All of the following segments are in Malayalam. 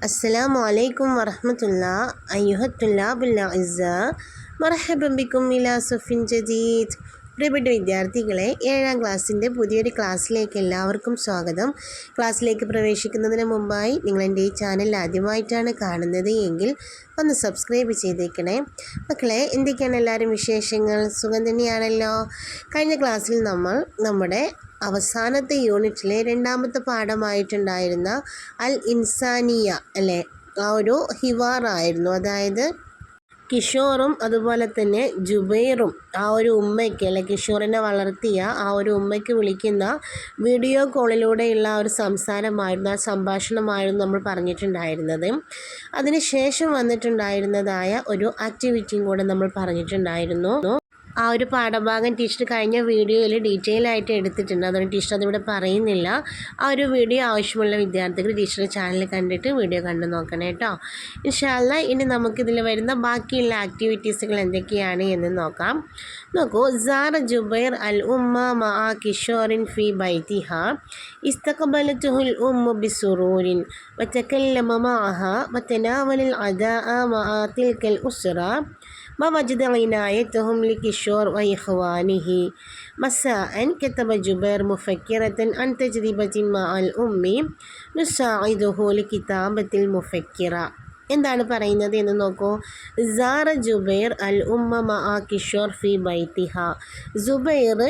السلام عليكم ورحمة الله. أيها الطلاب الأعزاء مرحبا بكم إلى صف جديد. പ്രിയപ്പെട്ട വിദ്യാർത്ഥികളെ ഏഴാം ക്ലാസ്സിന്റെ പുതിയൊരു ക്ലാസ്സിലേക്ക് എല്ലാവർക്കും സ്വാഗതം. ക്ലാസ്സിലേക്ക് പ്രവേശിക്കുന്നതിന് മുമ്പായി നിങ്ങൾ എന്റെ ഈ ചാനൽ ആദ്യമായിട്ടാണ് കാണുന്നത് എങ്കിൽ ഒന്ന് സബ്സ്ക്രൈബ് ചെയ്തേക്കണേ. മക്കളെ എന്തൊക്കെയാണ് എല്ലാവരും വിശേഷങ്ങൾ? സുഖം തന്നെയാണല്ലോ? കഴിഞ്ഞ ക്ലാസ്സിൽ നമ്മൾ നമ്മുടെ അവസാനത്തെ യൂണിറ്റിലെ രണ്ടാമത്തെ പാഠമായിട്ടുണ്ടായിരുന്ന അൽ ഇൻസാനിയ അല്ലേ? ആ ഒരു ഹിവാറായിരുന്നു. അതായത് കിഷോറും അതുപോലെ തന്നെ ജുബൈറും ആ ഒരു ഉമ്മയ്ക്ക് അല്ലെ കിഷോറിനെ വളർത്തിയ ആ ഒരു ഉമ്മയ്ക്ക് വിളിക്കുന്ന വീഡിയോ കോളിലൂടെയുള്ള ആ ഒരു സംസാരമായിരുന്നു ആ സംഭാഷണമായിരുന്നു നമ്മൾ പറഞ്ഞിട്ടുണ്ടായിരുന്നത്. അതിനുശേഷം വന്നിട്ടുണ്ടായിരുന്നതായ ഒരു ആക്ടിവിറ്റിയും കൂടെ നമ്മൾ പറഞ്ഞിട്ടുണ്ടായിരുന്നു. ആ ഒരു പാഠഭാഗം ടീച്ചർ കഴിഞ്ഞ വീഡിയോയിൽ ഡീറ്റെയിൽ ആയിട്ട് എടുത്തിട്ടുണ്ട് അതുകൊണ്ട് ടീച്ചർ അതിവിടെ പറയുന്നില്ല ആ ഒരു വീഡിയോ ആവശ്യമുള്ള വിദ്യാർത്ഥികൾ ടീച്ചറുടെ ചാനൽ കണ്ടിട്ട് വീഡിയോ കണ്ടു നോക്കണം കേട്ടോ ഇൻഷാല്ല ഇനി നമുക്കിതിൽ വരുന്ന ബാക്കിയുള്ള ആക്ടിവിറ്റീസുകൾ എന്തൊക്കെയാണ് എന്ന് നോക്കാം നോക്കൂ സാറ ജുബൈർ അൽ ഉമ്മ മാ കിഷോറിൻ ഫി ബൈത്തിഹ استقبلته الأم بسرور وتكلم معها وتناول العداء مع تلك الأسرة ووجد عنايتهم لكشور وإخوانه مساء كتب جبير مفكرة عن تجربة مع الأم نساعده لكتابة المفكرة എന്താണ് പറയുന്നത് എന്ന് നോക്കൂ സാറ ജുബൈർ അൽ ഉമ്മ മഅ കിഷോർ ഫി ബൈത്തിഹ ജുബൈർ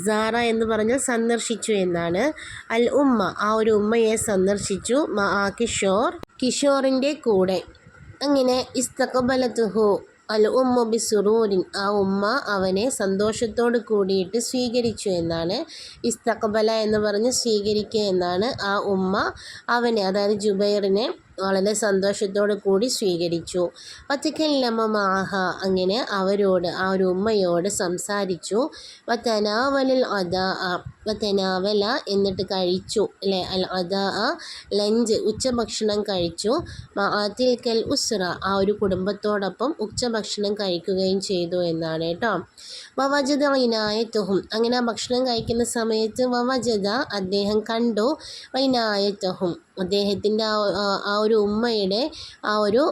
സാറ എന്ന് പറഞ്ഞാൽ സന്ദർശിച്ചു എന്നാണ് അൽ ഉമ്മ ആ ഒരു ഉമ്മയെ സന്ദർശിച്ചു മഅ കിഷോർ കിഷോറിൻ്റെ കൂടെ അങ്ങനെ ഇസ്തഖബലത്തുഹു അൽ ബി സുറൂരിൻ ആ ഉമ്മ അവനെ സന്തോഷത്തോട് കൂടിയിട്ട് സ്വീകരിച്ചു എന്നാണ് ഇസ്തഖബല എന്ന് പറഞ്ഞ് സ്വീകരിക്കുക എന്നാണ് ആ ഉമ്മ അവനെ അതായത് ജുബൈറിനെ വളരെ സന്തോഷത്തോടു കൂടി സ്വീകരിച്ചു. വത്തിക്കല്ലമ്മ മാഹ അങ്ങനെ അവരോട് ആ ഒരു ഉമ്മയോട് സംസാരിച്ചു. വത്തനാവലിൽ അദാ വത്തനാവല എന്നിട്ട് കഴിച്ചു അല്ലേ? അൽ അദാ ലഞ്ച് ഉച്ചഭക്ഷണം കഴിച്ചു. മാത്തിൽക്കൽ ഉസ്ര ആ ഒരു കുടുംബത്തോടൊപ്പം ഉച്ചഭക്ഷണം കഴിക്കുകയും ചെയ്തു എന്നാണ് കേട്ടോ. വവജദ ഇനായത്തുഹും അങ്ങനെ ഭക്ഷണം കഴിക്കുന്ന സമയത്ത് വവജദ അദ്ദേഹം കണ്ടു. വൈനായത്തുഹും അദ്ദേഹത്തിന്റെ ആ ഒരു ഉമ്മയുടെ ആ ഒരു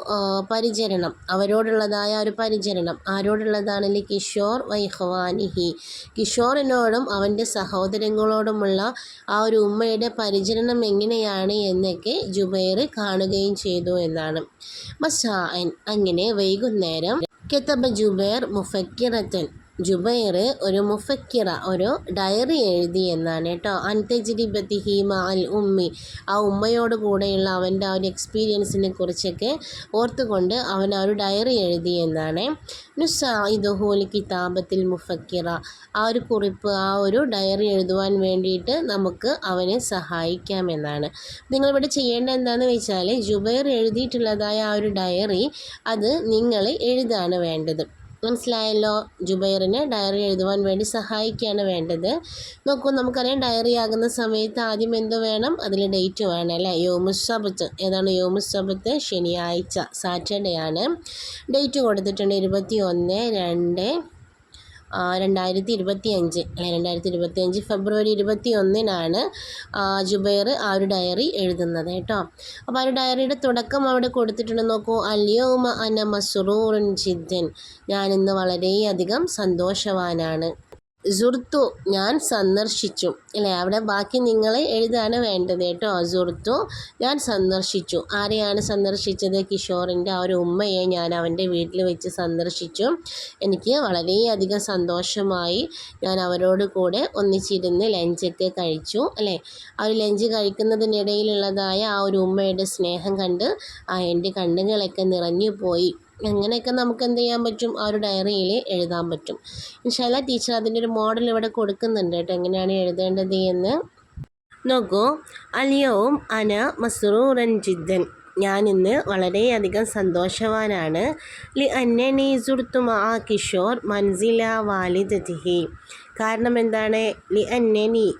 പരിചരണം അവരോടുള്ളതായ ഒരു പരിചരണം. ആരോടുള്ളതാണെങ്കിൽ കിഷോർ വൈഹവാനിഹി. കിഷോറിനോടും അവന്റെ സഹോദരങ്ങളോടുമുള്ള ആ ഒരു ഉമ്മയുടെ പരിചരണം എങ്ങനെയാണ് എന്നൊക്കെ ജുബൈർ കാണുകയും ചെയ്തു എന്നാണ്. മസാൻ അങ്ങനെ വൈകുന്നേരം കെത്തബ ജുബൈർ മുഫക്കിറത്തൻ ജുബൈർ ഒരു മുഫക്കിറ ഒരു ഡയറി എഴുതി എന്നാണ് കേട്ടോ. അൻതജ്രിബത്തി ഹീമ അൽ ഉമ്മി. ആ ഉമ്മയോട് കൂടെയുള്ള അവന്റെ ആ ഒരു എക്സ്പീരിയൻസിനെ കുറിച്ചൊക്കെ ഓർത്തുകൊണ്ട് അവൻ ആ ഒരു ഡയറി എഴുതി എന്നാണ്. നുസായിദുഹൂൽ കിതാബത്തിൽ മുഫക്കിറ. ആ ഒരു കുറിപ്പ് ആ ഒരു ഡയറി എഴുതുവാൻ വേണ്ടിയിട്ട് നമുക്ക് അവനെ സഹായിക്കാമെന്നാണ് നിങ്ങളിവിടെ ചെയ്യേണ്ട എന്താണെന്ന് വെച്ചാൽ ജുബൈർ എഴുതിയിട്ടുള്ളതായ ആ ഒരു ഡയറി അത് നിങ്ങൾ എഴുതാണ് വേണ്ടത്. മനസ്സിലായല്ലോ ജുബൈറിന് ഡയറി എഴുതുവാൻ വേണ്ടി സഹായിക്കുകയാണ് വേണ്ടത്. നോക്കൂ നമുക്കറിയാം ഡയറി ആകുന്ന സമയത്ത് ആദ്യം എന്ത് വേണം? അതിൽ ഡേറ്റ് വേണം അല്ലേ? യോമുസബത്ത് ഏതാണ് യോമുസബത്ത് ശനിയാഴ്ച സാറ്റർഡേ ആണ് ഡേറ്റ് കൊടുത്തിട്ടുണ്ട് ഇരുപത്തി ഒന്ന് രണ്ട് രണ്ടായിരത്തി ഇരുപത്തി അഞ്ച് അല്ലെ രണ്ടായിരത്തി ഇരുപത്തി അഞ്ച് ഫെബ്രുവരി ഇരുപത്തി ഒന്നിനാണ് ജുബൈർ ആ ഒരു ഡയറി എഴുതുന്നത് കേട്ടോ. അപ്പോൾ ആ ഒരു ഡയറിയുടെ തുടക്കം അവിടെ കൊടുത്തിട്ടുണ്ട്. നോക്കൂ അല്യോമ അന മസുറൂറിൻ ജിദ്ദൻ. ഞാനിന്ന് വളരെയധികം സന്തോഷവാനാണ്. സുർത്തു ഞാൻ സന്ദർശിച്ചു. അല്ലേ? അവിടെ ബാക്കി നിങ്ങൾ എഴുതാണ് വേണ്ടത് കേട്ടോ സുർത്തു ഞാൻ സന്ദർശിച്ചു. ആരെയാണ് സന്ദർശിച്ചത്? കിഷോറിന്റെ ആ ഒരു ഉമ്മയെ ഞാൻ അവന്റെ വീട്ടിൽ വെച്ച് സന്ദർശിച്ചു. എനിക്ക് വളരെയധികം സന്തോഷമായി ഞാൻ അവരോട് കൂടെ ഒന്നിച്ചിരുന്ന് ലഞ്ചൊക്കെ കഴിച്ചു അല്ലേ? ആ ഒരു ലഞ്ച് കഴിക്കുന്നതിനിടയിലുള്ളതായ ആ ഒരു ഉമ്മയുടെ സ്നേഹം കണ്ട് ആ എന്റെ കണ്ണുകളൊക്കെ നിറഞ്ഞു പോയി അങ്ങനെയൊക്കെ നമുക്ക് എന്ത് ചെയ്യാൻ പറ്റും? ആ ഒരു ഡയറിയിൽ എഴുതാൻ പറ്റും. ഇൻഷാല്ല ടീച്ചർ അതിന്റെ ഒരു മോഡൽ ഇവിടെ കൊടുക്കുന്നുണ്ട് കേട്ടോ. എങ്ങനെയാണ് എഴുതേണ്ടത് എന്ന്. നോക്കൂ. അലിയവും അന മസ്റൂറൻ ജിദ്ദൻ. ഞാനിന്ന് വളരെയധികം സന്തോഷവാനാണ്. ലി സുർത്തുമ ആ കിഷോർ മൻസില വാലിദതിഹി. കാരണം എന്താണ്? ലി അന്നനി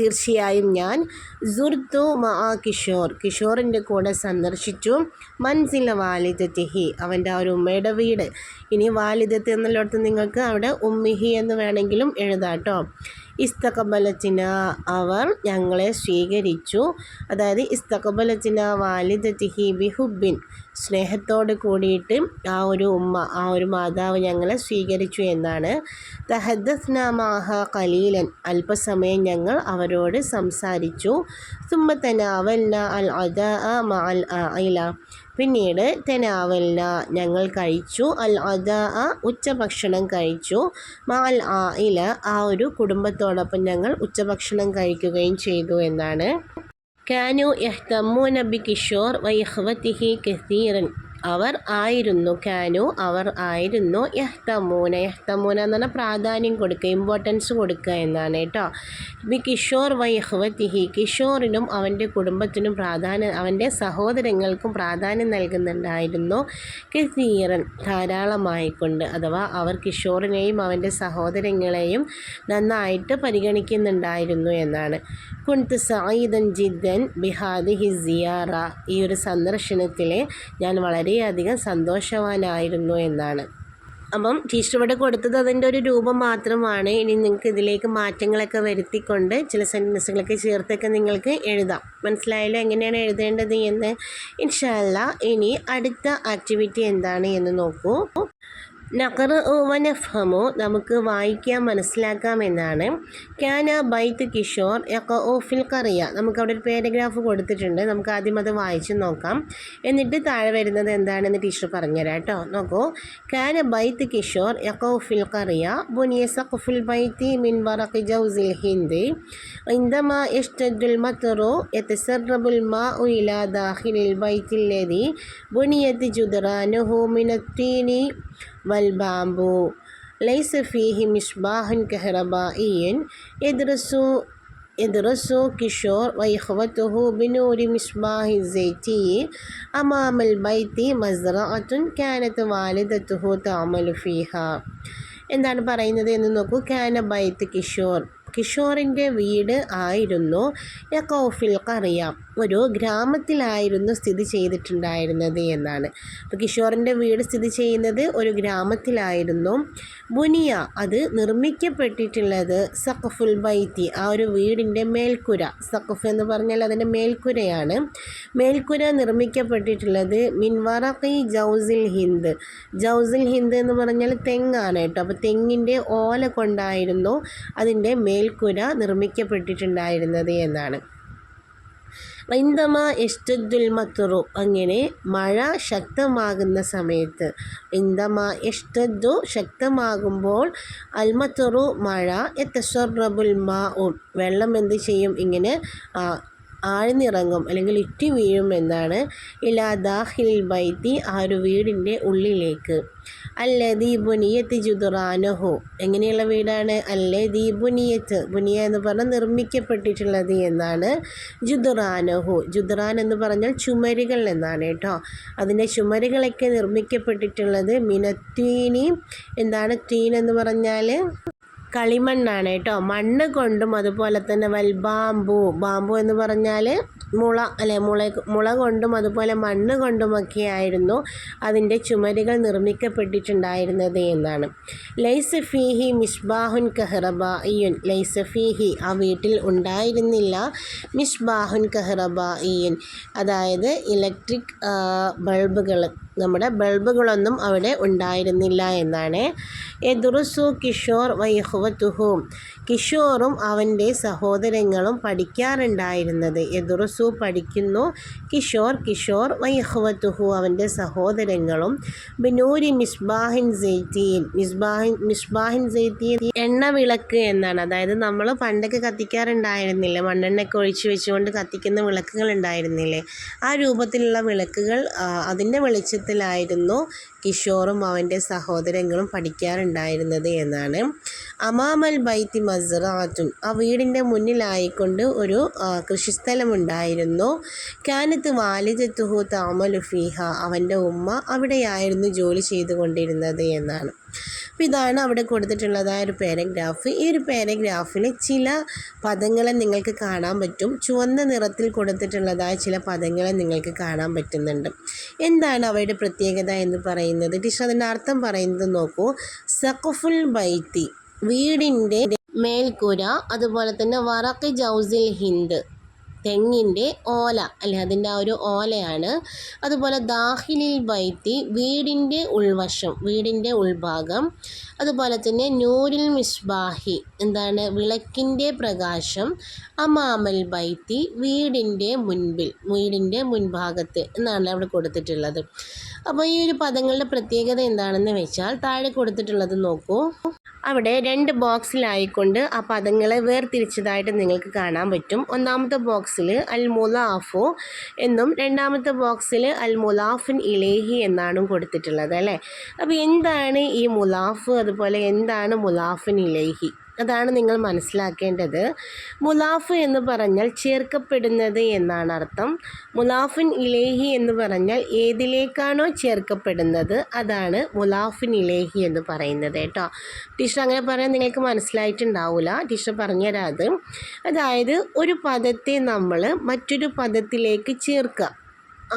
തീർച്ചയായും ഞാൻ സുർദു മാ കിഷോർ. കിഷോറിന്റെ കൂടെ സന്ദർശിച്ചു. മൻസില വാലിദത്തിഹി. അവന്റെ ആ ഒരു ഉമ്മയുടെ വീട്. ഇനി വാലിദത്ത് എന്നുള്ളിടത്ത് നിങ്ങൾക്ക് അവിടെ ഉമ്മിഹി എന്ന് വേണമെങ്കിലും എഴുതാം കേട്ടോ ഇസ്തകബലത്തിന അവർ ഞങ്ങളെ സ്വീകരിച്ചു. അതായത് ഇസ്തകബലത്തിന വാലിദത്തിഹി ബിഹുബിൻ സ്നേഹത്തോട് കൂടിയിട്ട് ആ ഒരു ഉമ്മ ആ ഒരു മാതാവ് ഞങ്ങളെ സ്വീകരിച്ചു എന്നാണ്. തഹദ്നാമാഹ കലീലൻ അല്പസമയം ഞങ്ങൾ അവരോട് സംസാരിച്ചു. സുമ്മത്തനാവൽന അൽ അദ മഅൽ അയില പിന്നീട് തനാവല്ല ഞങ്ങൾ കഴിച്ചു. അൽ അദ ഉച്ചഭക്ഷണം കഴിച്ചു. മഅൽ ആയില ആ ഒരു കുടുംബത്തോടൊപ്പം ഞങ്ങൾ ഉച്ചഭക്ഷണം കഴിക്കുകയും ചെയ്തു എന്നാണ്. കാനു യഹ്തമ്മൂന ബി കിഷോർ വൈഹ്വത്തിഹി കസീറൻ അവർ ആയിരുന്നു. കാനു അവർ ആയിരുന്നു. യഹ്തമൂന. യഹ്തമൂന എന്ന് പറഞ്ഞാൽ പ്രാധാന്യം കൊടുക്കുക ഇമ്പോർട്ടൻസ് കൊടുക്കുക എന്നാണ് കേട്ടോ. ബി കിഷോർ വൈഹ്വത്തിഹി കിഷോറിനും അവന്റെ കുടുംബത്തിനും പ്രാധാന്യം അവന്റെ സഹോദരങ്ങൾക്കും പ്രാധാന്യം നൽകുന്നുണ്ടായിരുന്നു കസീറൻ ധാരാളമായിക്കൊണ്ട്. അഥവാ അവർ കിഷോറിനെയും അവന്റെ സഹോദരങ്ങളെയും നന്നായിട്ട് പരിഗണിക്കുന്നുണ്ടായിരുന്നു എന്നാണ്. കുൺത്ത് സായിദൻ ജിദ്ദൻ ബിഹാദി ഹിസിയാറ ഈ ഒരു സന്ദർശനത്തിലെ ഞാൻ വളരെയധികം സന്തോഷവാനായിരുന്നു എന്നാണ്. അപ്പം ടീച്ചർ ഇവിടെ കൊടുത്തത് അതിന്റെ ഒരു രൂപം മാത്രമാണ്. ഇനി നിങ്ങൾക്ക് ഇതിലേക്ക് മാറ്റങ്ങളൊക്കെ വരുത്തിക്കൊണ്ട് ചില സെന്റൻസുകളൊക്കെ ചേർത്തൊക്കെ നിങ്ങൾക്ക് എഴുതാം. മനസ്സിലായാലും എങ്ങനെയാണ് എഴുതേണ്ടത് എന്ന്. ഇൻഷാല്ല ഇനി അടുത്ത ആക്ടിവിറ്റി എന്താണ് എന്ന് നോക്കൂ. നഖർ വനഫമോ നമുക്ക് വായിക്കാൻ മനസ്സിലാക്കാം എന്നാണ് ക്യാന ബൈത്ത് കിഷോർ യക്ക ഓഫിൽ കറിയ നമുക്ക് അവിടെ ഒരു പാരഗ്രാഫ് കൊടുത്തിട്ടുണ്ട് നമുക്ക് ആദ്യം അത് വായിച്ച് നോക്കാം എന്നിട്ട് താഴെ വരുന്നത് എന്താണെന്ന് ടീച്ചർ പറഞ്ഞുതരാം കേട്ടോ നോക്കൂ ക്യാന ബൈത്ത് കിഷോർ യക്ക ഓഫിൽ കറിയ ബുനിയ സഖഫുൽ ബൈത്തി മിൻ വറഖി ജൗസിൽ ഹിന്ദ് عندما يشتد المطر يتسرب الماء إلى داخل البيت الذي بنيت جدرانه من الطين വൽ ബാബു. ലൈസ ഫീഹി മിഷ്ബാഹൻ കെഹ്റബായിൻ എദ്രസു എദ്രസു കിഷോർ വൈഹവത്തുഹു ബിനൂരി മിഷ്ബാഹി സെയ്റ്റി അമാമൽ ബൈത്തി മസ്റഅത്തുൻ കാനത്ത് വാലിദത്തുഹു താമലു ഫീഹ. എന്താണ് പറയുന്നത് എന്ന് നോക്കൂ. കാന ബൈത്ത് കിഷോർ. കിഷോറിന്റെ വീട് ആയിരുന്നു യക്കോഫിൽ കറിയാം ഒരു ഗ്രാമത്തിലായിരുന്നു സ്ഥിതി ചെയ്തിട്ടുണ്ടായിരുന്നത് എന്നാണ്. അപ്പോൾ കിഷോറിന്റെ വീട് സ്ഥിതി ചെയ്യുന്നത് ഒരു ഗ്രാമത്തിലായിരുന്നു. ബുനിയ അത് നിർമ്മിക്കപ്പെട്ടിട്ടുള്ളത് സഖഫുൽ ബൈത്തി ആ ഒരു വീടിന്റെ മേൽക്കുര. സഖഫ് എന്ന് പറഞ്ഞാൽ അതിന്റെ മേൽക്കുരയാണ്. മേൽക്കുര നിർമ്മിക്കപ്പെട്ടിട്ടുള്ളത് മിൻവറഖി ജൗസിൽ ഹിന്ദ്. ജൗസിൽ ഹിന്ദ് എന്ന് പറഞ്ഞാൽ തെങ്ങാണ് കേട്ടോ. അപ്പോൾ തെങ്ങിന്റെ ഓല കൊണ്ടായിരുന്നു അതിന്റെ മേൽക്കുര നിർമ്മിക്കപ്പെട്ടിട്ടുണ്ടായിരുന്നത് എന്നാണ്. ഇന്ദമ എഷ്ടദ്ദുൽ മത്തുറു അങ്ങനെ മഴ ശക്തമാകുന്ന സമയത്ത് ഇന്ദമ എഷ്ടു ശക്തമാകുമ്പോൾ അൽമത്തുറു മഴ എത്തസ്വർബുൽ മാ ഉം വെള്ളം എന്ത് ചെയ്യും? ഇങ്ങനെ ആഴ്ന്നിറങ്ങും അല്ലെങ്കിൽ ഇറ്റി വീഴും എന്നാണ് ഇലാ ദാഹിൽ ബൈത്തി ആ ഒരു വീടിന്റെ ഉള്ളിലേക്ക്. അല്ലേ ദീപുനിയത്ത് ജുദുറാനഹു. എങ്ങനെയുള്ള വീടാണ്? അല്ലേ ദീപുനിയത്ത് ബുനിയ എന്ന് പറഞ്ഞാൽ നിർമ്മിക്കപ്പെട്ടിട്ടുള്ളത് എന്നാണ് ജുദുറാനഹു. ജുദുറാൻ എന്ന് പറഞ്ഞാൽ ചുമരുകൾ എന്നാണ് കേട്ടോ. അതിന്റെ ചുമരുകളൊക്കെ നിർമ്മിക്കപ്പെട്ടിട്ടുള്ളത് മിനത്തീനി. എന്താണ് തീൻ എന്ന് പറഞ്ഞാൽ? കളിമണ്ണാണ് കേട്ടോ. മണ്ണ് കൊണ്ടും അതുപോലെ തന്നെ വൽ ബാമ്പു ബാമ്പു എന്ന് പറഞ്ഞാൽ മുള അല്ലെ മുള മുള കൊണ്ടും അതുപോലെ മണ്ണ് കൊണ്ടുമൊക്കെ ആയിരുന്നു അതിന്റെ ചുമരുകൾ നിർമ്മിക്കപ്പെട്ടിട്ടുണ്ടായിരുന്നത് എന്നാണ്. ലൈസഫീഹി മിസ്ബാഹുൻ കഹ്റബായിയുൻ ലൈസഫീഹി ആ വീട്ടിൽ ഉണ്ടായിരുന്നില്ല. മിസ്ബാഹുൻ കഹ്റബായിയുൻ അതായത് ഇലക്ട്രിക് ബൾബുകൾ നമ്മുടെ ബൾബുകളൊന്നും അവിടെ ഉണ്ടായിരുന്നില്ല എന്നാണ്. എ എദുറുസു കിഷോർ വൈഹുവത്തുഹു. കിഷോറും അവന്റെ സഹോദരങ്ങളും പഠിക്കാറുണ്ടായിരുന്നത്. യദുറസു പഠിക്കുന്നു. കിഷോർ കിഷോർ വൈഹവത്തുഹു അവന്റെ സഹോദരങ്ങളും. ബിനൂരി മിസ്ബാഹിൻ സെയ്ത്തീൻ മിസ്ബാഹിൻ മിസ്ബാഹിൻ സെയ്ത്തീൻ എണ്ണ വിളക്ക് എന്നാണ്. അതായത് നമ്മൾ പണ്ടൊക്കെ കത്തിക്കാറുണ്ടായിരുന്നില്ലേ? മണ്ണെണ്ണയൊക്കെ ഒഴിച്ചു വെച്ചുകൊണ്ട് കത്തിക്കുന്ന വിളക്കുകൾ ഉണ്ടായിരുന്നില്ലേ? ആ രൂപത്തിലുള്ള വിളക്കുകൾ അതിന്റെ വെളിച്ചത്തിലായിരുന്നു. കിഷോറും അവന്റെ സഹോദരങ്ങളും പഠിക്കാറുണ്ടായിരുന്നത് എന്നാണ്. അമാമൽ ബൈത്തി മസ്റാത്തുൻ. ആ വീടിന്റെ മുന്നിലായിക്കൊണ്ട് ഒരു കൃഷിസ്ഥലമുണ്ടായിരുന്നു. കാനത്ത് വാലിദത്തുഹു താമലുഫീഹ. അവന്റെ ഉമ്മ അവിടെയായിരുന്നു ജോലി ചെയ്തുകൊണ്ടിരുന്നത് എന്നാണ്. അപ്പോൾ ഇതാണ് അവിടെ കൊടുത്തിട്ടുള്ളതായ ഒരു പാരഗ്രാഫ് ഈ ഒരു പാരഗ്രാഫിൽ ചില പദങ്ങളെ നിങ്ങൾക്ക് കാണാൻ പറ്റും. ചുവന്ന നിറത്തിൽ കൊടുത്തിട്ടുള്ളതായ ചില പദങ്ങളെ നിങ്ങൾക്ക് കാണാൻ പറ്റുന്നുണ്ട്. എന്താണ് അവയുടെ പ്രത്യേകത എന്ന് പറയുന്നത്? ടീച്ചർ അതിന്റെ അർത്ഥം പറയുന്നത് നോക്കൂ. സഖഫുൽ ബൈത്തി വീടിന്റെ മേൽക്കൂര അതുപോലെ തന്നെ വറക്ക് ജൗസിൽ ഹിന്ദ്. തെങ്ങിന്റെ ഓല അല്ലെ അതിന്റെ ആ ഒരു ഓലയാണ്. അതുപോലെ ദാഹിലിൽ ബൈത്തി വീടിന്റെ ഉൾവശം വീടിന്റെ ഉൾഭാഗം. അതുപോലെ തന്നെ നൂരിൽ മിസ്ബാഹി എന്താണ് വിളക്കിന്റെ പ്രകാശം. അമാമൽ ബൈത്തി വീടിന്റെ മുൻപിൽ വീടിന്റെ മുൻഭാഗത്ത് എന്നാണ് അവിടെ കൊടുത്തിട്ടുള്ളത്. അപ്പോൾ ഈ ഒരു പദങ്ങളുടെ പ്രത്യേകത എന്താണെന്ന് വെച്ചാൽ താഴെ കൊടുത്തിട്ടുള്ളത് നോക്കൂ. അവിടെ രണ്ട് ബോക്സിലായിക്കൊണ്ട് ആ പദങ്ങളെ വേർതിരിച്ചതായിട്ട് നിങ്ങൾക്ക് കാണാൻ പറ്റും. ഒന്നാമത്തെ ബോക്സിൽ അൽ മുലാഫു എന്നും രണ്ടാമത്തെ ബോക്സിൽ അൽമുലാഫിൻ ഇലേഹി എന്നാണ് കൊടുത്തിട്ടുള്ളത് അല്ലേ? അപ്പോൾ എന്താണ് ഈ മുലാഫ്? അതുപോലെ എന്താണ് മുലാഫിൻ ഇലേഹി? അതാണ് നിങ്ങൾ മനസ്സിലാക്കേണ്ടത്. മുലാഫ് എന്ന് പറഞ്ഞാൽ ചേർക്കപ്പെടുന്നത് എന്നാണ് അർത്ഥം. മുലാഫിൻ ഇലേഹി എന്ന് പറഞ്ഞാൽ ഏതിലേക്കാണോ ചേർക്കപ്പെടുന്നത് അതാണ് മുലാഫിൻ ഇലേഹി എന്ന് പറയുന്നത് കേട്ടോ. ടീച്ചർ അങ്ങനെ പറയാൻ നിങ്ങൾക്ക് മനസ്സിലായിട്ടുണ്ടാവില്ല ടീച്ചർ പറഞ്ഞുതരാം അതായത് ഒരു പദത്തെ നമ്മൾ മറ്റൊരു പദത്തിലേക്ക് ചേർക്കുക.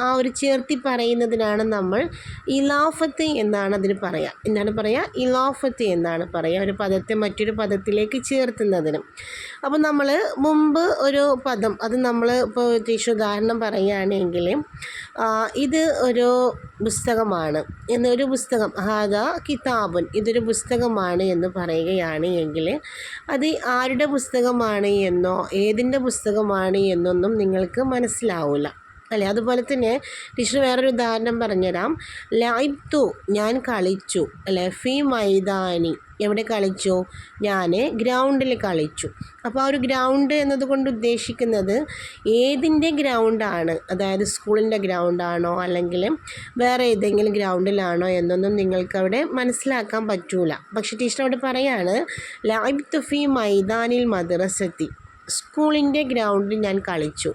ആ ഒരു ചേർത്തി പറയുന്നതിനാണ് നമ്മൾ ഇലാഫത്ത് എന്നാണ് അതിന് പറയുക എന്താണ് പറയുക ഇലാഫത്ത് എന്നാണ് പറയുക ഒരു പദത്തെ മറ്റൊരു പദത്തിലേക്ക് ചേർത്തുന്നതിന്. അപ്പോൾ നമ്മൾ മുമ്പ് ഒരു പദം അത് നമ്മൾ ഇപ്പോൾ ഉദാഹരണം പറയുകയാണെങ്കിൽ ഇത് ഒരു പുസ്തകമാണ് എന്നൊരു പുസ്തകം ഹാദ കിതാബുൻ ഇതൊരു പുസ്തകമാണ് എന്ന് പറയുകയാണ് എങ്കിൽ അത് ആരുടെ പുസ്തകമാണ് എന്നോ ഏതിന്റെ പുസ്തകമാണ് എന്നൊന്നും നിങ്ങൾക്ക് മനസ്സിലാവില്ല. അല്ലേ? അതുപോലെ തന്നെ ടീച്ചർ വേറൊരു ഉദാഹരണം പറഞ്ഞുതരാം. ലൈബ്തു ഞാൻ കളിച്ചു. അല്ലേ? ഫി മൈതാനി. എവിടെ കളിച്ചു? ഞാൻ ഗ്രൗണ്ടിൽ കളിച്ചു. അപ്പോൾ ആ ഒരു ഗ്രൗണ്ട് എന്നതുകൊണ്ട് ഉദ്ദേശിക്കുന്നത് ഏതിന്റെ ഗ്രൗണ്ടാണ്? അതായത് സ്കൂളിന്റെ ഗ്രൗണ്ടാണോ? അല്ലെങ്കിൽ വേറെ ഏതെങ്കിലും ഗ്രൗണ്ടിലാണോ? എന്നൊന്നും നിങ്ങൾക്ക് അവിടെ മനസ്സിലാക്കാൻ പറ്റൂല. പക്ഷേ ടീച്ചർ അവിടെ പറയാണ് ലൈബ് തുഫി മൈതാനിൽ മദ്രസത്തി സ്കൂളിന്റെ ഗ്രൗണ്ടിൽ ഞാൻ കളിച്ചു.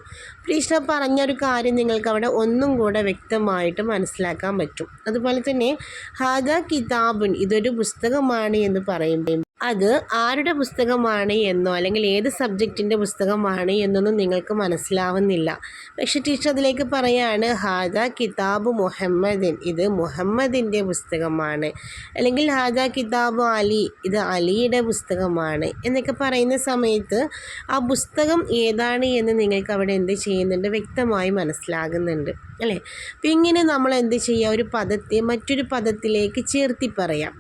പ്രീഷ്ണ പറഞ്ഞൊരു കാര്യം നിങ്ങൾക്ക് അവിടെ ഒന്നും കൂടെ വ്യക്തമായിട്ട് മനസ്സിലാക്കാൻ പറ്റും. അതുപോലെ തന്നെ ഹാദ കിതാബുൻ ഇതൊരു പുസ്തകമാണ് എന്ന് പറയുമ്പോൾ അത് ആരുടെ പുസ്തകമാണ് എന്നോ അല്ലെങ്കിൽ ഏത് സബ്ജക്റ്റിന്റെ പുസ്തകമാണ് എന്നൊന്നും നിങ്ങൾക്ക് മനസ്സിലാവുന്നില്ല. പക്ഷെ ടീച്ചർ അതിലേക്ക് പറയാണ് ഹാദ കിതാബ് മുഹമ്മദിൻ. ഇത് മുഹമ്മദിന്റെ പുസ്തകമാണ്. അല്ലെങ്കിൽ ഹാദ കിതാബ് അലി. ഇത് അലിയുടെ പുസ്തകമാണ്. എന്നൊക്കെ പറയുന്ന സമയത്ത് ആ പുസ്തകം ഏതാണ് എന്ന് നിങ്ങൾക്ക് അവിടെ എന്ത് ചെയ്യുന്നുണ്ട്? വ്യക്തമായി മനസ്സിലാകുന്നുണ്ട്. അല്ലേ? അപ്പം ഇങ്ങനെ നമ്മൾ എന്ത് ചെയ്യുക ഒരു പദത്തെ മറ്റൊരു പദത്തിലേക്ക് ചേർത്തി പറയാം.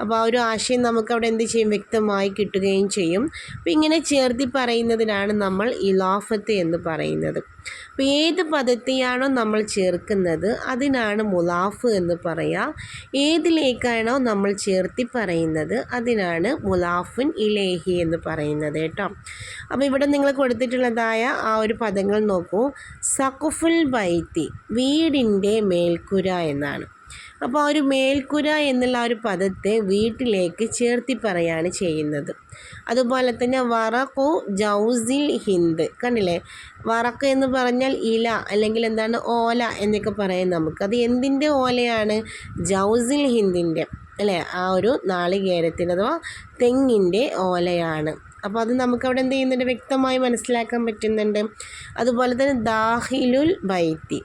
അപ്പോൾ ആ ഒരു ആശയം നമുക്ക് അവിടെ എന്ത് ചെയ്യും? വ്യക്തമായി കിട്ടുകയും ചെയ്യും. അപ്പം ഇങ്ങനെ ചേർത്തി പറയുന്നതിനാണ് നമ്മൾ ഇലാഫത്ത് എന്ന് പറയുന്നത്. അപ്പോൾ ഏത് പദത്തെയാണോ നമ്മൾ ചേർക്കുന്നത് അതിനാണ് മുലാഫ് എന്ന് പറയുക ഏതിലേക്കാണോ നമ്മൾ ചേർത്തി പറയുന്നത് അതിനാണ് മുലാഫുൻ ഇലേഹി എന്ന് പറയുന്നത് കേട്ടോ. അപ്പോൾ ഇവിടെ നിങ്ങൾ കൊടുത്തിട്ടുള്ളതായ ആ ഒരു പദങ്ങൾ നോക്കൂ. സഖുഫുൽ ബൈത്തി വീടിന്റെ മേൽക്കുര എന്നാണ്. അപ്പോൾ ആ ഒരു മേൽക്കുര എന്നുള്ള ഒരു പദത്തെ വീട്ടിലേക്ക് ചേർത്തി പറയാണ് ചെയ്യുന്നത്. അതുപോലെ തന്നെ വറക്കു ജൗസിൽ ഹിന്ദ്. കണ്ടില്ലേ? വറക്ക് എന്ന് പറഞ്ഞാൽ ഇല അല്ലെങ്കിൽ എന്താണ് ഓല എന്നൊക്കെ പറയാം നമുക്ക്. അത് എന്തിന്റെ ഓലയാണ്? ജൗസിൽ ഹിന്ദിന്റെ അല്ലേ? ആ ഒരു നാളികേരത്തിന്റെ അഥവാ തെങ്ങിന്റെ ഓലയാണ്. അപ്പോൾ അത് നമുക്കവിടെ എന്ത് ചെയ്യുന്നുണ്ട്? വ്യക്തമായി മനസ്സിലാക്കാൻ പറ്റുന്നുണ്ട്. അതുപോലെ തന്നെ ദാഹിലുൽ ബൈത്തി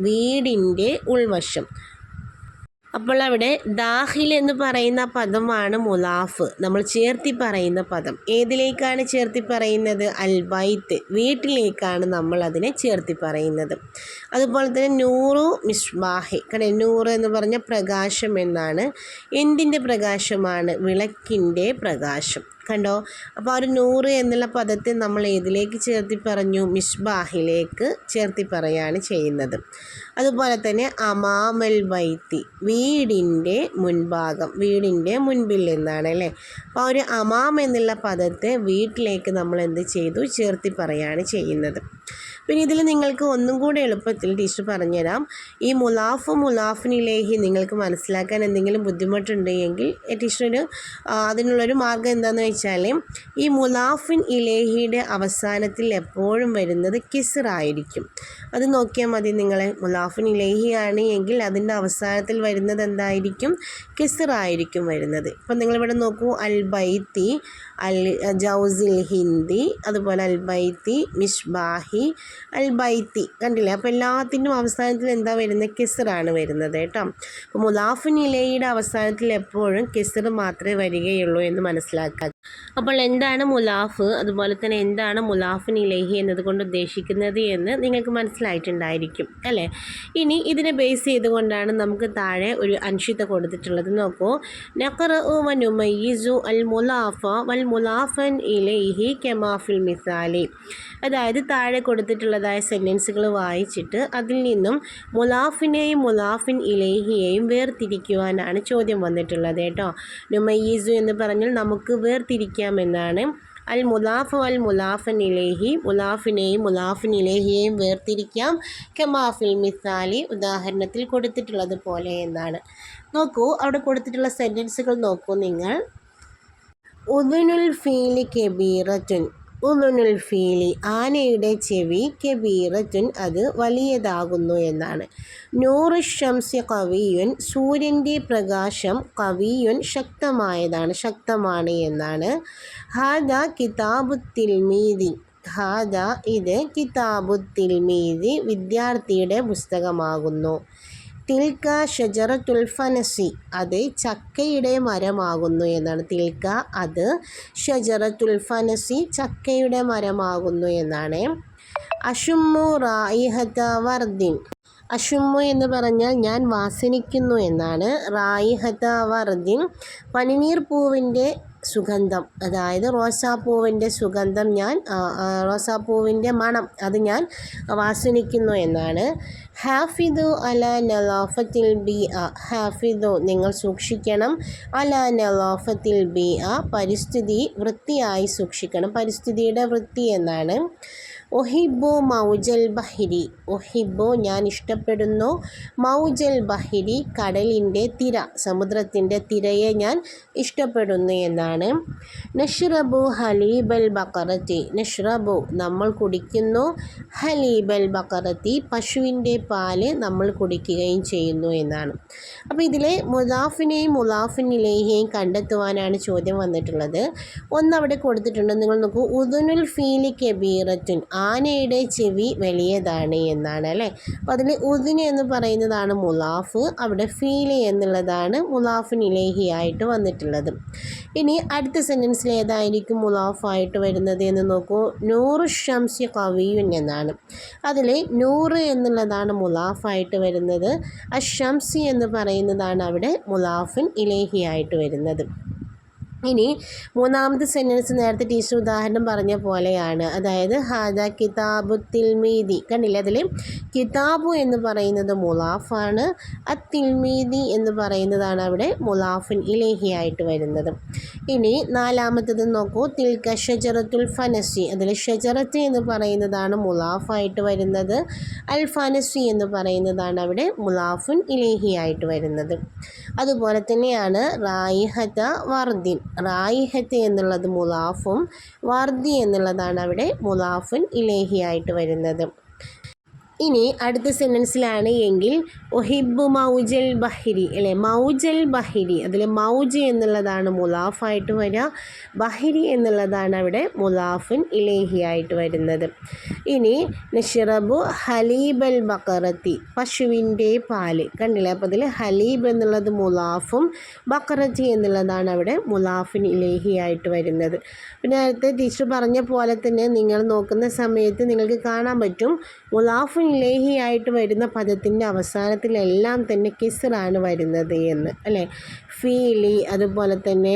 വീടിന്റെ ഉൾവശം. അപ്പോൾ അവിടെ ദാഹിൽ എന്ന് പറയുന്ന പദമാണ് മുലാഫ്. നമ്മൾ ചേർത്തി പറയുന്ന പദം. ഏതിലേക്കാണ് ചേർത്തി പറയുന്നത്? അൽബൈത്ത് വീട്ടിലേക്കാണ് നമ്മൾ അതിനെ ചേർത്തി പറയുന്നത്. അതുപോലെ തന്നെ നൂറു മിസ്ബാഹി. കാരണം നൂറ് എന്ന് പറഞ്ഞ പ്രകാശം എന്നാണ്. എന്തിന്റെ പ്രകാശമാണ്? വിളക്കിന്റെ പ്രകാശം. കണ്ടോ? അപ്പോൾ ആ ഒരു നൂറ് എന്നുള്ള പദത്തെ നമ്മൾ ഏതിലേക്ക് ചേർത്തി പറഞ്ഞു? മിഷ്ബാഹിലേക്ക് ചേർത്തി പറയാണ് ചെയ്യുന്നത്. അതുപോലെ തന്നെ അമാമൽ വൈത്തി വീടിന്റെ മുൻഭാഗം വീടിന്റെ മുൻപിൽ നിന്നാണ് അല്ലേ? അപ്പോൾ ഒരു അമാം എന്നുള്ള പദത്തെ വീട്ടിലേക്ക് നമ്മൾ എന്ത് ചെയ്തു? ചേർത്തി പറയാണ് ചെയ്യുന്നത്. പിന്നെ ഇതിൽ നിങ്ങൾക്ക് ഒന്നും കൂടെ എളുപ്പത്തിൽ ടീച്ചർ പറഞ്ഞുതരാം. ഈ മുലാഫ് മുലാഫിനിലേഹി നിങ്ങൾക്ക് മനസ്സിലാക്കാൻ എന്തെങ്കിലും ബുദ്ധിമുട്ടുണ്ട് എങ്കിൽ ടീച്ചറിന് അതിനുള്ളൊരു മാർഗം എന്താണെന്ന് വെച്ചാൽ ഈ മുലാഫിൻ ഇലേഹിയുടെ അവസാനത്തിൽ എപ്പോഴും വരുന്നത് കിസറായിരിക്കും അത് നോക്കിയാൽ മതി നിങ്ങളെ. മുലാഫിൻ ഇലേഹിയാണ് എങ്കിൽ അതിന്റെ അവസാനത്തിൽ വരുന്നത് എന്തായിരിക്കും? കിസറായിരിക്കും വരുന്നത്. ഇപ്പം നിങ്ങളിവിടെ നോക്കൂ അൽ ബൈത്തി അൽ ജൗസിൽ ഹിന്ദി അതുപോലെ അൽബൈത്തി മിഷ്ബാഹി അൽബൈത്തി കണ്ടില്ലേ? അപ്പോൾ എല്ലാത്തിന്റെയും അവസാനത്തിൽ എന്താ വരുന്നത്? കെസറാണ് വരുന്നത് കേട്ടോ. അപ്പോൾ മുലാഫിൻ നിലയുടെ അവസാനത്തിൽ എപ്പോഴും കിസർ മാത്രമേ വരികയുള്ളൂ എന്ന് മനസ്സിലാക്കുക. അപ്പോൾ എന്താണ് മുലാഫ് അതുപോലെ തന്നെ എന്താണ് മുലാഫിൻ ഇലഹി എന്നതുകൊണ്ട് ഉദ്ദേശിക്കുന്നത് എന്ന് നിങ്ങൾക്ക് മനസ്സിലായിട്ടുണ്ടായിരിക്കും അല്ലേ? ഇനി ഇതിനെ ബേസ് ചെയ്തുകൊണ്ടാണ് നമുക്ക് താഴെ ഒരു അൻഷിത കൊടുത്തിട്ടുള്ളത്. നോക്കൂ. നഖറ വനുമയ്യിസു അൽ മുലാഫ വൽ മുലാഫൻ ഇലൈഹി കെമാഫിൽ മിസാലി. അതായത് താഴെ കൊടുത്തിട്ടുള്ളതായ സെന്റൻസുകൾ വായിച്ചിട്ട് അതിൽ നിന്നും മുലാഫിനെയും മുലാഫിൻ ഇലേഹിയെയും വേർതിരിക്കുവാനാണ് ചോദ്യം വന്നിട്ടുള്ളത് കേട്ടോ. നുമയ്യീസു എന്ന് പറഞ്ഞാൽ നമുക്ക് വേർതിരിക്കാമെന്നാണ്. അൽ മുലാഫു അൽ മുലാഫൻ ഇലേഹി മുലാഫിനെയും മുലാഫിൻ ഇലേഹിയെയും വേർതിരിക്കാം. കെമാഫിൽ മിസാലി ഉദാഹരണത്തിൽ കൊടുത്തിട്ടുള്ളത് പോലെ എന്നാണ്. നോക്കൂ അവിടെ കൊടുത്തിട്ടുള്ള സെന്റൻസുകൾ നോക്കൂ നിങ്ങൾ. ഉദുനുൽ ഫീലി കെബീറത്തുൻ. ഉദുനുൽ ഫീലി ആനയുടെ ചെവി കെബീറത്തുൻ അത് വലിയതാകുന്നു എന്നാണ്. നൂറ് ഷംസ് കവിയുൻ സൂര്യന്റെ പ്രകാശം കവിയുൻ ശക്തമായതാണ് ശക്തമാണ് എന്നാണ്. ഹാദ കിതാബു തിൽമീതി ഹാദ ഇത് കിതാബു തിൽമീതി വിദ്യാർത്ഥിയുടെ പുസ്തകമാകുന്നു. തിൽക്ക ഷജറത്തുൽ ഫനസി. അത് ചക്കയുടെ മരമാകുന്നു എന്നാണ്. തിൽക്ക അത് ഷജറത്തുൽ ഫനസി ചക്കയുടെ മരമാകുന്നു എന്നാണ്. അഷുമ്മു റായിഹത വർദ്ദിൻ അഷുമ്മു എന്ന് പറഞ്ഞാൽ ഞാൻ വാസനിക്കുന്നു എന്നാണ്. റായിഹത വർദ്ദിൻ പനിനീർ പൂവിന്റെ സുഗന്ധം. അതായത് റോസാപ്പൂവിന്റെ സുഗന്ധം ഞാൻ റോസാപ്പൂവിന്റെ മണം അത് ഞാൻ വാസനിക്കുന്നു എന്നാണ്. ഹാഫിദു അല നലാഫത്തിൽ ബി അ. ഹാഫിദു നിങ്ങൾ സൂക്ഷിക്കണം. അല നലാഫത്തിൽ ബി അ. പരിസ്ഥിതി വൃത്തിയായി സൂക്ഷിക്കണം. പരിസ്ഥിതിയുടെ വൃത്തി എന്നാണ് ഒഹിബു മൗജൽ ബഹിരി. ഒഹിബു ഞാൻ ഇഷ്ടപ്പെടുന്നു. മൗജൽ ബഹിരി കടലിന്റെ തിര സമുദ്രത്തിന്റെ തിരയെ ഞാൻ ഇഷ്ടപ്പെടുന്നു എന്നാണ്. നഷ്റബു ഹലീബൽ ബക്കറത്തി നഷ്റബു നമ്മൾ കുടിക്കുന്നു. ഹലീബൽ ബക്കറത്തി പശുവിന്റെ പാൽ നമ്മൾ കുടിക്കുകയും ചെയ്യുന്നു എന്നാണ്. അപ്പോൾ ഇതിലെ മുദാഫിനെയും മുലാഫിനിലേയും കണ്ടെത്തുവാനാണ് ചോദ്യം വന്നിട്ടുള്ളത്. ഒന്നവിടെ കൊടുത്തിട്ടുണ്ട്. നിങ്ങൾ നോക്കൂ. ഉദുനുൽ ഫീലി കെബീറത്തുൻ ആനയുടെ ചെവി വലിയതാണ് എന്നാണ് അല്ലേ? അപ്പോൾ അതിൽ ഉദിന എന്ന് പറയുന്നതാണ് മുലാഫ്. അവിടെ ഫീൽ എന്നുള്ളതാണ് മുലാഫിനിലേഹി ആയിട്ട് വന്നിട്ടുള്ളത്. ഇനി അടുത്ത സെന്റൻസിൽ ഏതായിരിക്കും മുലാഫായിട്ട് വരുന്നത് എന്ന് നോക്കൂ. നൂറ് ഷംസി കവിയുൻ എന്നാണ്. അതിൽ നൂറ് എന്നുള്ളതാണ് മുലാഫായിട്ട് വരുന്നത്. അഷംസി എന്ന് പറയുന്നതാണ് അവിടെ മുലാഫിൻ ഇലേഹി ആയിട്ട് വരുന്നത്. ഇനി മൂന്നാമത്തെ സെന്റൻസ് നേരത്തെ ടീച്ചർ ഉദാഹരണം പറഞ്ഞ പോലെയാണ്. അതായത് ഹാദ കിതാബു തിൽമീതി കണ്ടില്ല അതിൽ കിതാബു എന്ന് പറയുന്നത് മുലാഫാണ് അത്തിൽമീതി എന്ന് പറയുന്നതാണ് അവിടെ മുലാഫിൻ ഇലേഹിയായിട്ട് വരുന്നത്. ഇനി നാലാമത്തത് നോക്കൂ. തിൽക്ക ഷജറത്തുൽ ഫനസി. അതിൽ ഷജറത്ത് എന്ന് പറയുന്നതാണ് മുലാഫായിട്ട് വരുന്നത്. അൽ ഫനസി എന്ന് പറയുന്നതാണ് അവിടെ മുലാഫുൻ ഇലേഹി ആയിട്ട് വരുന്നത്. അതുപോലെ തന്നെയാണ് റായിഹത വർദിൻ. റായിഹത്ത് എന്നുള്ളത് മുലാഫും വാർദി എന്നുള്ളതാണ് അവിടെ മുലാഫുൻ ഇലേഹിയായിട്ട് വരുന്നത്. ഇനി അടുത്ത സെന്റൻസിലാണ് എങ്കിൽ ഒഹിബു മൗജൽ ബഹിരി അല്ലേ? മൗജൽ ബഹിരി അതിൽ മൗജ് എന്നുള്ളതാണ് മുലാഫായിട്ട് വരിക ബഹിരി എന്നുള്ളതാണ് അവിടെ മുലാഫുൻ ഇലേഹിയായിട്ട് വരുന്നത്. ഇനി നഷിറബു ഹലീബൽ ബക്കറത്തി പശുവിന്റെ പാൽ. കണ്ടില്ലേ? അപ്പോൾ അതിൽ ഹലീബ് എന്നുള്ളത് മുലാഫും ബക്കറത്തി എന്നുള്ളതാണ് അവിടെ മുലാഫിൻ ഇലേഹിയായിട്ട് വരുന്നത്. പിന്നെ നേരത്തെ ടീച്ചർ പറഞ്ഞ പോലെ തന്നെ നിങ്ങൾ നോക്കുന്ന സമയത്ത് നിങ്ങൾക്ക് കാണാൻ പറ്റും മുലാഫിൻ ഇലേഹിയായിട്ട് വരുന്ന പദത്തിന്റെ അവസാനത്തിലെല്ലാം തന്നെ കിസറാണ് വരുന്നത് എന്ന് അല്ലേ? ഫീലി അതുപോലെ തന്നെ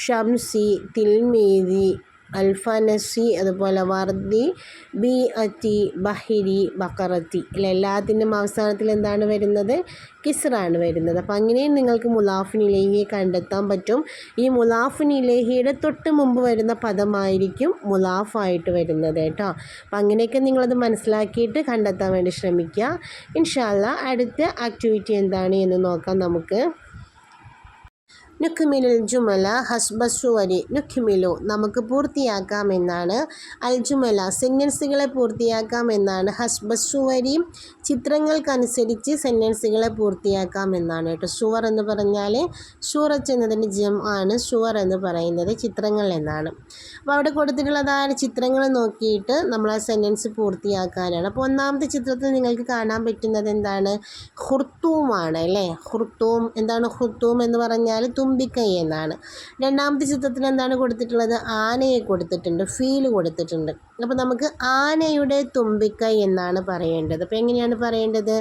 ഷംസി തിൽമീതി അൽഫനസി അതുപോലെ വർദി ബി അറ്റി ബഹിരി ബക്കറത്തി അല്ലെ എല്ലാത്തിന്റെയും അവസാനത്തിൽ എന്താണ് വരുന്നത്? കിസ്റാണ് വരുന്നത്. അപ്പം അങ്ങനെയും നിങ്ങൾക്ക് മുലാഫിനിലേഹിയെ കണ്ടെത്താൻ പറ്റും. ഈ മുലാഫിനിലേഹിയുടെ തൊട്ട് മുമ്പ് വരുന്ന പദമായിരിക്കും മുലാഫായിട്ട് വരുന്നത് കേട്ടോ. അപ്പം അങ്ങനെയൊക്കെ നിങ്ങളത് മനസ്സിലാക്കിയിട്ട് കണ്ടെത്താൻ വേണ്ടി ശ്രമിക്കുക. ഇൻഷാല്ല അടുത്ത ആക്ടിവിറ്റി എന്താണ് എന്ന് നോക്കാം നമുക്ക്. നുഖ്മിലുൽ ജുമല ഹസ്ബസുവരി നുഖ്മിലു നമുക്ക് പൂർത്തിയാക്കാം എന്നാണ് അൽ ജുമല സെന്റൻസുകളെ പൂർത്തിയാക്കാം എന്നാണ് ഹസ്ബസുവരി ചിത്രങ്ങൾക്കനുസരിച്ച് സെന്റൻസുകളെ പൂർത്തിയാക്കാം എന്നാണ് കേട്ടോ. സുവർ എന്ന് പറഞ്ഞാൽ സൂറത്ത് എന്നതിന്റെ ജം ആണ് സുവർ എന്ന് പറയുന്നത് ചിത്രങ്ങൾ എന്നാണ്. അപ്പോൾ അവിടെ കൊടുത്തിട്ടുള്ളതായ ചിത്രങ്ങൾ നോക്കിയിട്ട് നമ്മൾ ആ സെന്റൻസ് പൂർത്തിയാക്കാനാണ്. അപ്പോൾ ഒന്നാമത്തെ ചിത്രത്തിൽ നിങ്ങൾക്ക് കാണാൻ പറ്റുന്നത് എന്താണ്? ഹുർത്തൂമാണ് അല്ലേ? ഹുർത്തൂം എന്താണ് ഹുർത്തൂം എന്ന് പറഞ്ഞാൽ തുമ്പിക്കൈ എന്നാണ്. രണ്ടാമത്തെ ചിത്രത്തിൽ എന്താണ് കൊടുത്തിട്ടുള്ളത്? ആനയെ കൊടുത്തിട്ടുണ്ട് ഫീൽ കൊടുത്തിട്ടുണ്ട്. അപ്പോൾ നമുക്ക് ആനയുടെ തുമ്പിക്കൈ എന്നാണ് പറയേണ്ടത്. അപ്പോൾ എങ്ങനെയാണ് പറയേണ്ടത്?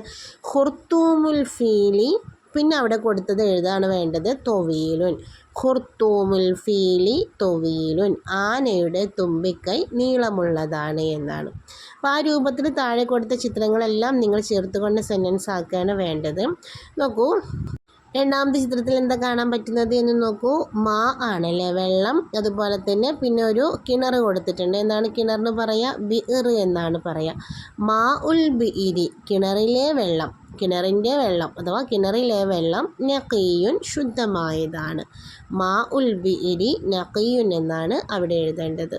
ഹുർത്തൂമുൽ ഫീലി പിന്നെ അവിടെ കൊടുത്തത് എഴുതാണ് വേണ്ടത്? തൊവീലുൻ. ഖുർത്തൂമുൽ ഫീലി തൊവീലുൻ. ആനയുടെ തുമ്പിക്കൈ നീളമുള്ളതാണ് എന്നാണ്. അപ്പോൾ ആ രൂപത്തിൽ താഴെ കൊടുത്ത ചിത്രങ്ങളെല്ലാം നിങ്ങൾ ചേർത്ത് കൊണ്ട് സെന്റൻസ് ആക്കുകയാണ് വേണ്ടത്. നോക്കൂ. രണ്ടാമത്തെ ചിത്രത്തിൽ എന്താ കാണാൻ പറ്റുന്നത് എന്ന് നോക്കൂ. മാ ആണല്ലേ വെള്ളം. അതുപോലെ തന്നെ പിന്നെ ഒരു കിണർ കൊടുത്തിട്ടുണ്ട്. എന്താണ് കിണറിന് പറയുക ബിഇർ എന്നാണ് പറയുക മാ ഉൽ ബിഇരി കിണറിലെ വെള്ളം. കിണറിന്റെ വെള്ളം അഥവാ കിണറിലെ വെള്ളം നഖിയുൻ ശുദ്ധമായതാണ്. മാ ഉൽ ബിഇരി നഖിയുൻ എന്നാണ് അവിടെ എഴുതേണ്ടത്.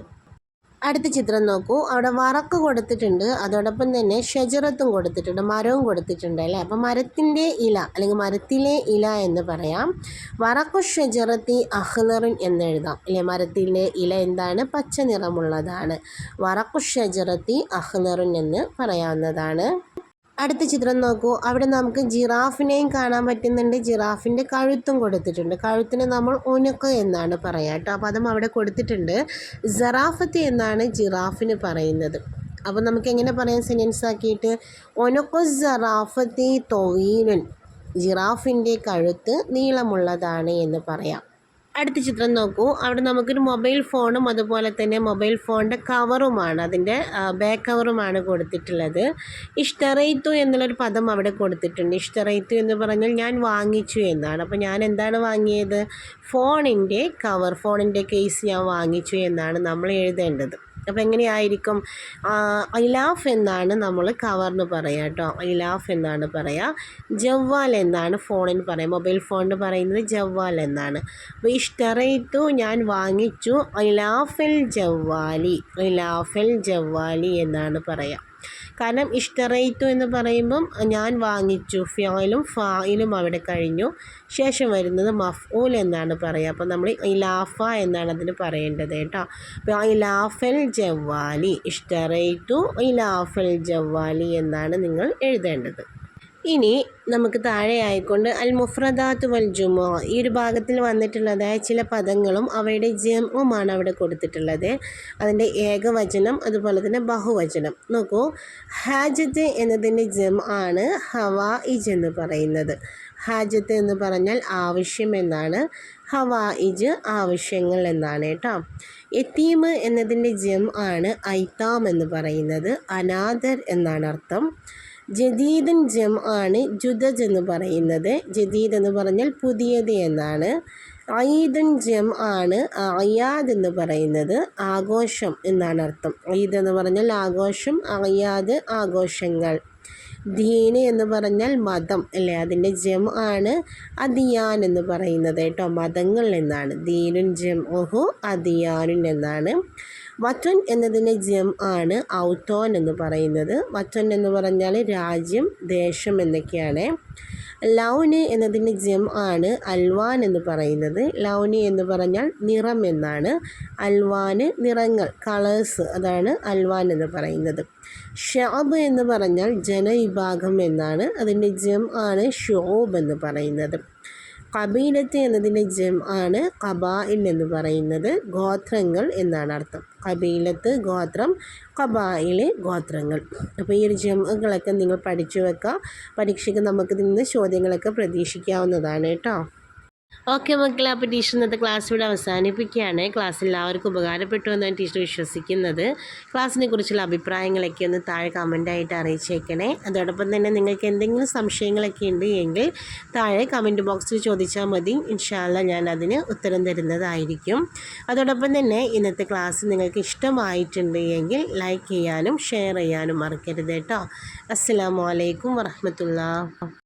അടുത്ത ചിത്രം നോക്കൂ. അവിടെ വറക്ക് കൊടുത്തിട്ടുണ്ട്. അതോടൊപ്പം തന്നെ ഷജറത്തും കൊടുത്തിട്ടുണ്ട്. മരവും കൊടുത്തിട്ടുണ്ട് അല്ലേ? അപ്പം മരത്തിന്റെ ഇല അല്ലെങ്കിൽ മരത്തിലെ ഇല എന്ന് പറയാം. വറക്കു ഷജറത്തി അഹ്നറിൻ എന്ന് എഴുതാം. അല്ലേ? മരത്തിലെ ഇല എന്താണ്? പച്ച നിറമുള്ളതാണ്. വറക്കു ഷജറത്തി അഹ്നറിൻ എന്ന് പറയാവുന്നതാണ്. അടുത്ത ചിത്രം നോക്കൂ. അവിടെ നമുക്ക് ജിറാഫിനെയും കാണാൻ പറ്റുന്നുണ്ട്. ജിറാഫിന്റെ കഴുത്തും കൊടുത്തിട്ടുണ്ട്. കഴുത്തിന് നമ്മൾ ഉനുക്ക് എന്നാണ് പറയുക കേട്ടോ. അപ്പോൾ അതും അവിടെ കൊടുത്തിട്ടുണ്ട്. ജറാഫത്ത് എന്നാണ് ജിറാഫിന് പറയുന്നത്. അപ്പോൾ നമുക്ക് എങ്ങനെ പറയാം സെന്റൻസ് ആക്കിയിട്ട്? ഒനൊക്കു ജറാഫത്തി തൊവീനുൻ ജിറാഫിന്റെ കഴുത്ത് നീളമുള്ളതാണ് എന്ന് പറയാം. അടുത്ത ചിത്രം നോക്കൂ. അവിടെ നമുക്കൊരു മൊബൈൽ ഫോണും അതുപോലെ തന്നെ മൊബൈൽ ഫോണിന്റെ കവറുമാണ്. അതിന്റെ ബാക്ക് കവറുമാണ് കൊടുത്തിട്ടുള്ളത്. ഇഷ്ടറയിത്തു എന്നുള്ളൊരു പദം അവിടെ കൊടുത്തിട്ടുണ്ട്. ഇഷ്ടറയിത്തു എന്ന് പറഞ്ഞാൽ ഞാൻ വാങ്ങിച്ചു എന്നാണ്. അപ്പോൾ ഞാൻ എന്താണ് വാങ്ങിയത്? ഫോണിന്റെ കവർ ഫോണിന്റെ കേസ് ഞാൻ വാങ്ങിച്ചു എന്നാണ് നമ്മൾ എഴുതേണ്ടത്. അപ്പോൾ എങ്ങനെയായിരിക്കും? ഐലാഫ് എന്നാണ് നമ്മൾ കവറിന് പറയുക കേട്ടോ ഐലാഫ് എന്നാണ് പറയുക ജവ്വാൽ എന്നാണ് ഫോണിന് പറയുക മൊബൈൽ ഫോണിന് പറയുന്നത് ജവ്വാൽ എന്നാണ്. അപ്പോൾ ഇഷ്ടറേറ്റു ഞാൻ വാങ്ങിച്ചു. ഐലാഫൽ ജവ്വാലി. ഐലാഫൽ ജവ്വാലി എന്നാണ് പറയുക കാരണം ഇഷ്ടറേറ്റു എന്ന് പറയുമ്പം ഞാൻ വാങ്ങിച്ചു. ഫ്യോയിലും ഫായിലും അവിടെ കഴിഞ്ഞു. ശേഷം വരുന്നത് മഫ്ഊൽ എന്നാണ് പറയുക. അപ്പോൾ നമ്മൾ ഇലാഫ എന്നാണ് അതിന് പറയേണ്ടത് കേട്ടോ. അപ്പോൾ ഇലാഫൽ ജവ്വാലി ഇഷ്ടറേറ്റു ഇലാഫൽ ജവ്വാലി എന്നാണ് നിങ്ങൾ എഴുതേണ്ടത്. ഇനി നമുക്ക് താഴെ ആയിക്കൊണ്ട് അൽ മുഫ്രദാത്ത് വൽ ജുമോ ഈ ഒരു ഭാഗത്തിൽ വന്നിട്ടുള്ളതായ ചില പദങ്ങളും അവയുടെ ജമുമാണ് അവിടെ കൊടുത്തിട്ടുള്ളത്. അതിന്റെ ഏകവചനം അതുപോലെ തന്നെ ബഹുവചനം. നോക്കൂ ഹാജത്ത് എന്നതിന്റെ ജം ആണ് ഹവാ ഇജ് എന്ന് പറയുന്നത്. ഹാജത്ത് എന്ന് പറഞ്ഞാൽ ആവശ്യം എന്നാണ്. ഹവായിജ് ആവശ്യങ്ങൾ എന്നാണ് കേട്ടോ. എത്തീം എന്നതിന്റെ ജം ആണ് ഐത്താം എന്ന് പറയുന്നത്. അനാഥർ എന്നാണ് അർത്ഥം. ജദീദൻ ജം ആണ് ജുദജ് എന്ന് പറയുന്നത്. ജദീദ് എന്ന് പറഞ്ഞാൽ പുതിയത് എന്നാണ്. ഈദൻ ജം ആണ് അയ്യാദ് എന്ന് പറയുന്നത്. ആഘോഷം എന്നാണ് അർത്ഥം. ഈദ് എന്ന് പറഞ്ഞാൽ ആഘോഷം അയ്യാദ് ആഘോഷങ്ങൾ. ദീന് എന്ന് പറഞ്ഞാൽ മതം അല്ലേ? അതിന്റെ ജം ആണ് അദിയാൻ എന്ന് പറയുന്നത് കേട്ടോ. മതങ്ങൾ എന്നാണ്. ദീനുൻ ജം ഓഹു അദിയാനുൻ എന്നാണ്. വറ്റൻ എന്നതിന്റെ ജം ആണ് ഔത്തോൻ എന്ന് പറയുന്നത്. വറ്റൻ എന്ന് പറഞ്ഞാൽ രാജ്യം ദേശം എന്നൊക്കെയാണ്. ലൗന് എന്നതിന്റെ ജം ആണ് അൽവാൻ എന്ന് പറയുന്നത്. ലൗനി എന്ന് പറഞ്ഞാൽ നിറം എന്നാണ്. അൽവാന് നിറങ്ങൾ കളേഴ്സ് അതാണ് അൽവാൻ എന്ന് പറയുന്നത്. ഷാബ് എന്ന് പറഞ്ഞാൽ ജനവിഭാഗം എന്നാണ്. അതിന്റെ ജം ആണ് ഷോബ് എന്ന് പറയുന്നത്. കബീലത്ത് എന്നതിന്റെ ജം ആണ് കബായിൽ എന്ന് പറയുന്നത് ഗോത്രങ്ങൾ എന്നാണ് അർത്ഥം. കബീലത്ത് ഗോത്രം കബായിലെ ഗോത്രങ്ങൾ. അപ്പോൾ ഈ ഒരു ജമ്മുകളൊക്കെ നിങ്ങൾ പഠിച്ചു വെക്കുക. പരീക്ഷയ്ക്ക് നമുക്ക് നിന്ന് ചോദ്യങ്ങളൊക്കെ പ്രതീക്ഷിക്കാവുന്നതാണ് കേട്ടോ. ഓക്കെ മക്കളെ അപ്പോൾ ടീച്ചർ ഇന്നത്തെ ക്ലാസ് ഇവിടെ അവസാനിപ്പിക്കുകയാണ്. ക്ലാസ് എല്ലാവർക്കും ഉപകാരപ്പെട്ടു എന്നാണ് ടീച്ചർ വിശ്വസിക്കുന്നത്. ക്ലാസ്സിനെ കുറിച്ചുള്ള അഭിപ്രായങ്ങളൊക്കെ ഒന്ന് താഴെ കമന്റായിട്ട് അറിയിച്ചേക്കണേ. അതോടൊപ്പം തന്നെ നിങ്ങൾക്ക് എന്തെങ്കിലും സംശയങ്ങളൊക്കെ ഉണ്ട് എങ്കിൽ താഴെ കമന്റ് ബോക്സിൽ ചോദിച്ചാൽ മതി. ഇൻഷാല്ല ഞാൻ അതിന് ഉത്തരം തരുന്നതായിരിക്കും. അതോടൊപ്പം തന്നെ ഇന്നത്തെ ക്ലാസ് നിങ്ങൾക്ക് ഇഷ്ടമായിട്ടുണ്ട് എങ്കിൽ ലൈക്ക് ചെയ്യാനും ഷെയർ ചെയ്യാനും മറക്കരുത് കേട്ടോ. അസ്സാം വലൈക്കും വറഹമത്തുള്ള